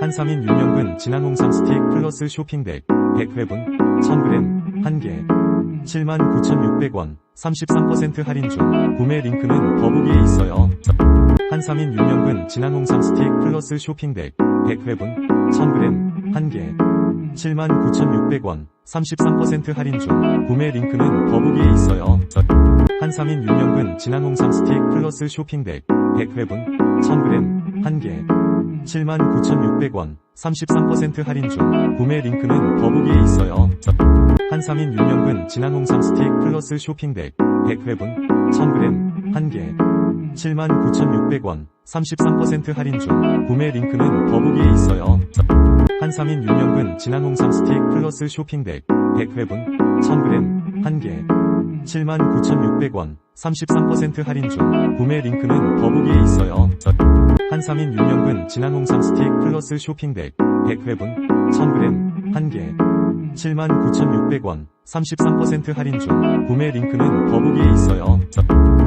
한삼인 6년근 진한 홍삼 스틱 플러스 쇼핑백 100회분 1000g 1개 79,600원 33% 할인 중 구매 링크는 더보기에 있어요. 한삼인 6년근 진한 홍삼 스틱 플러스 쇼핑백 100회분 1000g 1개 79,600원 33% 할인 중 구매 링크는 더보기에 있어요. 한삼인 6년근 진한 홍삼 스틱 플러스 쇼핑백 100회분 1000g 1개 79,600원 33% 할인 중 구매 링크는 더보기에 있어요. 한삼인 6년근 진한 홍삼 스틱 플러스 쇼핑백 100회분 1000g 1개 79,600원 33% 할인 중 구매 링크는 더보기에 있어요. 한삼인 6년근 진한 홍삼 스틱 플러스 쇼핑백 100회분 1000g 1개 79,600원 33% 할인 중 구매 링크는 더보기에 있어요. 한삼인 6년근 진한 홍삼 스틱 플러스 쇼핑백 100회분 1000g 1개 79,600원 33% 할인 중 구매 링크는 더보기에 있어요.